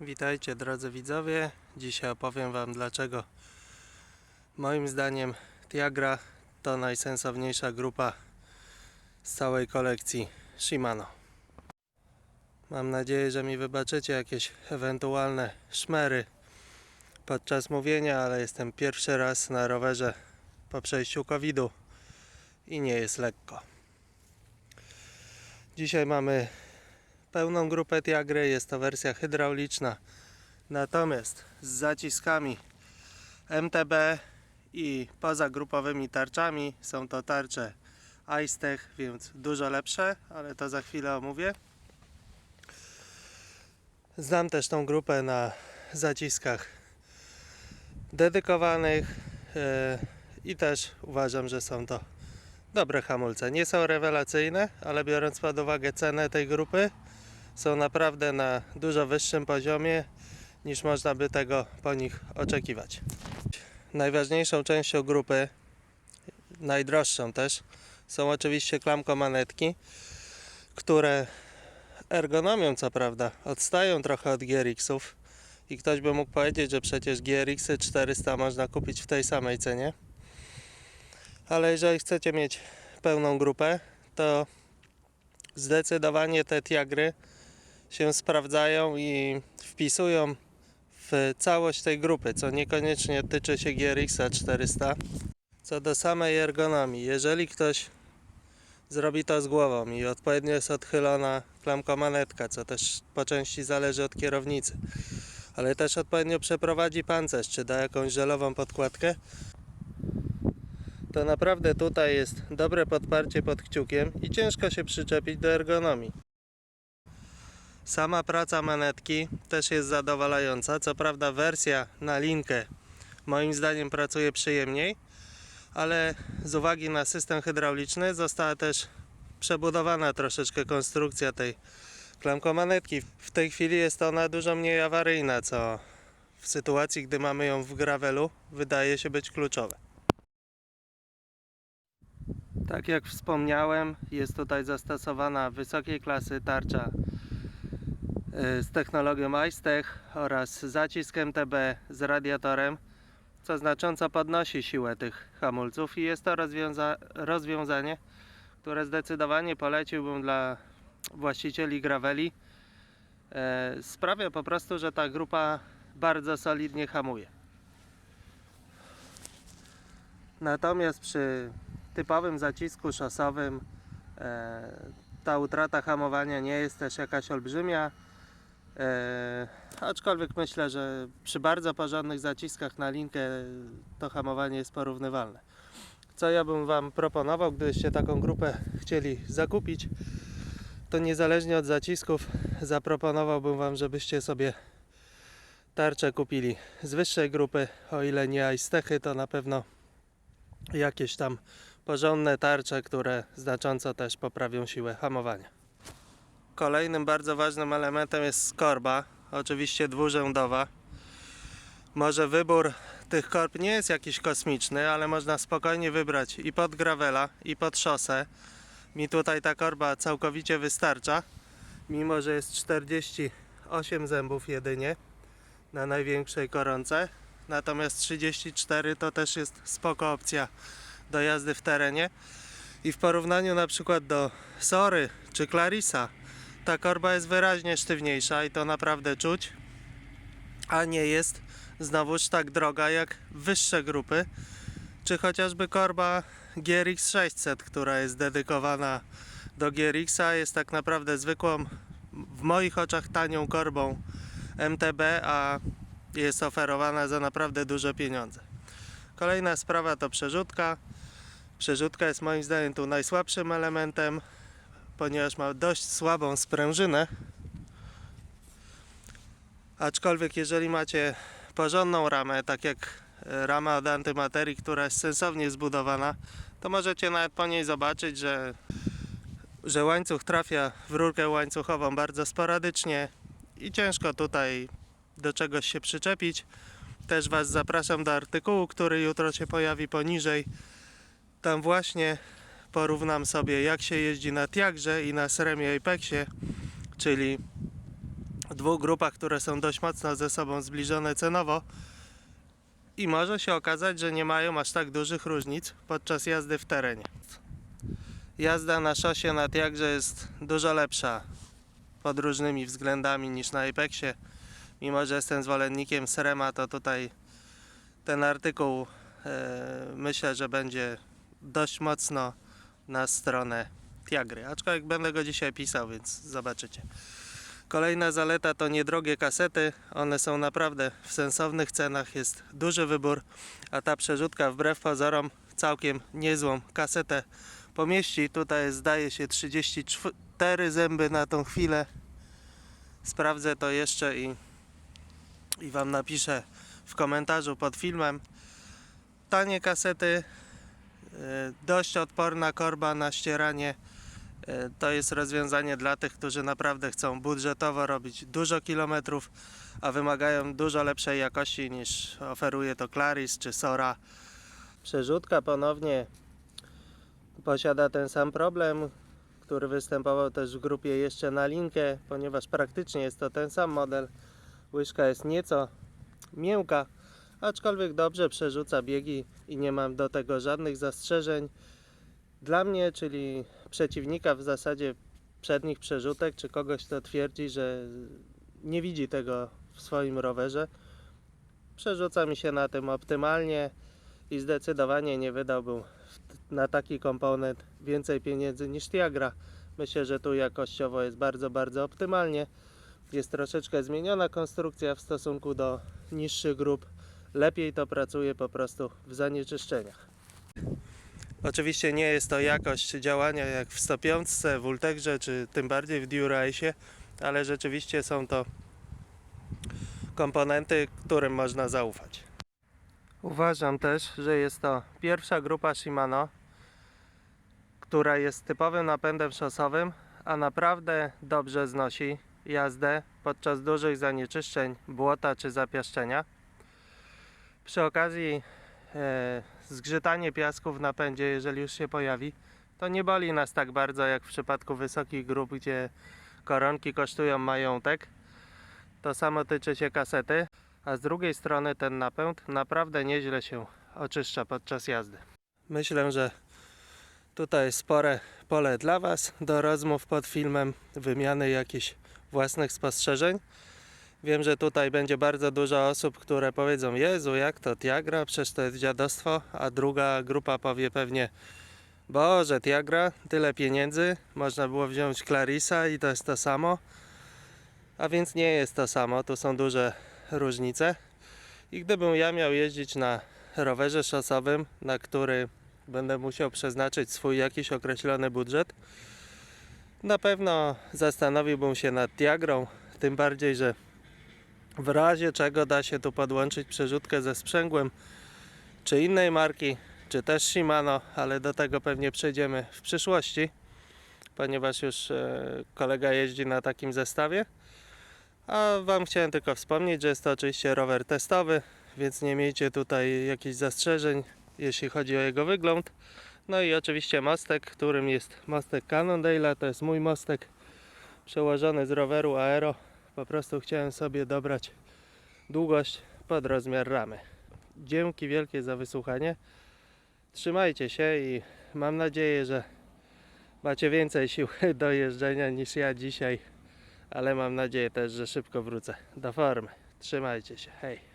Witajcie drodzy widzowie. Dzisiaj opowiem Wam dlaczego moim zdaniem Tiagra to najsensowniejsza grupa z całej kolekcji Shimano. Mam nadzieję, że mi wybaczycie jakieś ewentualne szmery podczas mówienia, ale jestem pierwszy raz na rowerze po przejściu COVID-u i nie jest lekko. Dzisiaj mamy pełną grupę Tiagry, jest to wersja hydrauliczna. Natomiast z zaciskami MTB i pozagrupowymi tarczami są to tarcze Icetech, więc dużo lepsze, ale to za chwilę omówię. Znam też tą grupę na zaciskach dedykowanych e, i też uważam, że są to dobre hamulce. Nie są rewelacyjne, ale biorąc pod uwagę cenę tej grupy, są naprawdę na dużo wyższym poziomie niż można by tego po nich oczekiwać. Najważniejszą częścią grupy, najdroższą też, są oczywiście klamkomanetki, które ergonomią co prawda odstają trochę od GRX-ów i ktoś by mógł powiedzieć, że przecież GRX-y 400 można kupić w tej samej cenie. Ale jeżeli chcecie mieć pełną grupę, to zdecydowanie te Tiagry się sprawdzają i wpisują w całość tej grupy, co niekoniecznie tyczy się GRX 400. Co do samej ergonomii, jeżeli ktoś zrobi to z głową i odpowiednio jest odchylona klamkomanetka, co też po części zależy od kierownicy, ale też odpowiednio przeprowadzi pancerz, czy da jakąś żelową podkładkę, to naprawdę tutaj jest dobre podparcie pod kciukiem i ciężko się przyczepić do ergonomii. Sama praca manetki też jest zadowalająca. Co prawda wersja na linkę moim zdaniem pracuje przyjemniej, ale z uwagi na system hydrauliczny została też przebudowana troszeczkę konstrukcja tej klamkomanetki. W tej chwili jest ona dużo mniej awaryjna, co w sytuacji, gdy mamy ją w gravelu, wydaje się być kluczowe. Tak jak wspomniałem, jest tutaj zastosowana wysokiej klasy tarcza z technologią Icetech oraz zacisk MTB z radiatorem, co znacząco podnosi siłę tych hamulców i jest to rozwiąza rozwiązanie, które zdecydowanie poleciłbym dla właścicieli graveli. E, Sprawia po prostu, że ta grupa bardzo solidnie hamuje. Natomiast przy typowym zacisku szosowym e, ta utrata hamowania nie jest też jakaś olbrzymia. E, aczkolwiek myślę, że przy bardzo porządnych zaciskach na linkę to hamowanie jest porównywalne. Co ja bym Wam proponował, gdybyście taką grupę chcieli zakupić, to niezależnie od zacisków zaproponowałbym Wam, żebyście sobie tarczę kupili z wyższej grupy, o ile nie Icetechy, to na pewno jakieś tam porządne tarcze, które znacząco też poprawią siłę hamowania. Kolejnym bardzo ważnym elementem jest skorba, oczywiście dwurzędowa. Może wybór tych korb nie jest jakiś kosmiczny, ale można spokojnie wybrać i pod gravela, i pod szosę. Mi tutaj ta korba całkowicie wystarcza, mimo że jest 48 zębów jedynie na największej koronce. Natomiast 34 to też jest spoko opcja do jazdy w terenie. I w porównaniu na przykład do Sory czy Clarisa, ta korba jest wyraźnie sztywniejsza i to naprawdę czuć, a nie jest znowuż tak droga jak wyższe grupy, czy chociażby korba GRX 600, która jest dedykowana do GRX-a, jest tak naprawdę zwykłą, w moich oczach tanią korbą MTB, a jest oferowana za naprawdę duże pieniądze. Kolejna sprawa to przerzutka. Przerzutka jest moim zdaniem tu najsłabszym elementem, ponieważ ma dość słabą sprężynę. Aczkolwiek jeżeli macie porządną ramę, tak jak e, rama od antymaterii, która jest sensownie zbudowana, to możecie nawet po niej zobaczyć, że, że łańcuch trafia w rurkę łańcuchową bardzo sporadycznie i ciężko tutaj do czegoś się przyczepić. Też Was zapraszam do artykułu, który jutro się pojawi poniżej. Tam właśnie porównam sobie jak się jeździ na Tiagrze i na Seremie Apexie, czyli dwóch grupach, które są dość mocno ze sobą zbliżone cenowo. I może się okazać, że nie mają aż tak dużych różnic podczas jazdy w terenie. Jazda na szosie na Tiagrze jest dużo lepsza pod różnymi względami niż na Apexie. Mimo, że jestem zwolennikiem Srema, to tutaj ten artykuł e, myślę, że będzie dość mocno na stronę Tiagry. Aczkolwiek będę go dzisiaj pisał, więc zobaczycie. Kolejna zaleta to niedrogie kasety. One są naprawdę w sensownych cenach, jest duży wybór, a ta przerzutka wbrew pozorom całkiem niezłą kasetę pomieści. Tutaj zdaje się 34 zęby na tą chwilę. Sprawdzę to jeszcze i, i Wam napiszę w komentarzu pod filmem. Tanie kasety, dość odporna korba na ścieranie. Y, To jest rozwiązanie dla tych, którzy naprawdę chcą budżetowo robić dużo kilometrów, a wymagają dużo lepszej jakości niż oferuje to Claris czy Sora. Przerzutka ponownie posiada ten sam problem, który występował też w grupie jeszcze na linkę, ponieważ praktycznie jest to ten sam model. Łyżka jest nieco miękka, aczkolwiek dobrze przerzuca biegi i nie mam do tego żadnych zastrzeżeń. Dla mnie, czyli przeciwnika w zasadzie przednich przerzutek, czy kogoś, kto twierdzi, że nie widzi tego w swoim rowerze, przerzuca mi się na tym optymalnie i zdecydowanie nie wydałbym na taki komponent więcej pieniędzy niż Tiagra. Myślę, że tu jakościowo jest bardzo, bardzo optymalnie. Jest troszeczkę zmieniona konstrukcja w stosunku do niższych grup. Lepiej to pracuje po prostu w zanieczyszczeniach. Oczywiście nie jest to jakość działania jak w 105, w Ultegrze, czy tym bardziej w Durace'ie, ale rzeczywiście są to komponenty, którym można zaufać. Uważam też, że jest to pierwsza grupa Shimano, która jest typowym napędem szosowym, a naprawdę dobrze znosi jazdę podczas dużych zanieczyszczeń, błota czy zapiaszczenia. Przy okazji e, zgrzytanie piasku w napędzie, jeżeli już się pojawi, to nie boli nas tak bardzo jak w przypadku wysokich grup, gdzie koronki kosztują majątek. To samo tyczy się kasety, a z drugiej strony ten napęd naprawdę nieźle się oczyszcza podczas jazdy. Myślę, że tutaj jest spore pole dla Was do rozmów pod filmem, wymiany jakichś własnych spostrzeżeń. Wiem, że tutaj będzie bardzo dużo osób, które powiedzą Jezu, jak to Tiagra, przecież to jest dziadostwo, a druga grupa powie pewnie Boże, Tiagra, tyle pieniędzy, można było wziąć Clarisa i to jest to samo. A więc nie jest to samo, tu są duże różnice. I gdybym ja miał jeździć na rowerze szosowym, na który będę musiał przeznaczyć swój jakiś określony budżet, na pewno zastanowiłbym się nad Tiagrą, tym bardziej, że w razie czego da się tu podłączyć przerzutkę ze sprzęgłem, czy innej marki, czy też Shimano, ale do tego pewnie przejdziemy w przyszłości, ponieważ już e, kolega jeździ na takim zestawie. A Wam chciałem tylko wspomnieć, że jest to oczywiście rower testowy, więc nie miejcie tutaj jakichś zastrzeżeń, jeśli chodzi o jego wygląd. No i oczywiście mostek, którym jest mostek Cannondale'a, to jest mój mostek przełożony z roweru Aero. Po prostu chciałem sobie dobrać długość pod rozmiar ramy. Dzięki wielkie za wysłuchanie. Trzymajcie się i mam nadzieję, że macie więcej sił do jeżdżenia niż ja dzisiaj ale mam nadzieję też, że szybko wrócę do formy. Trzymajcie się, hej!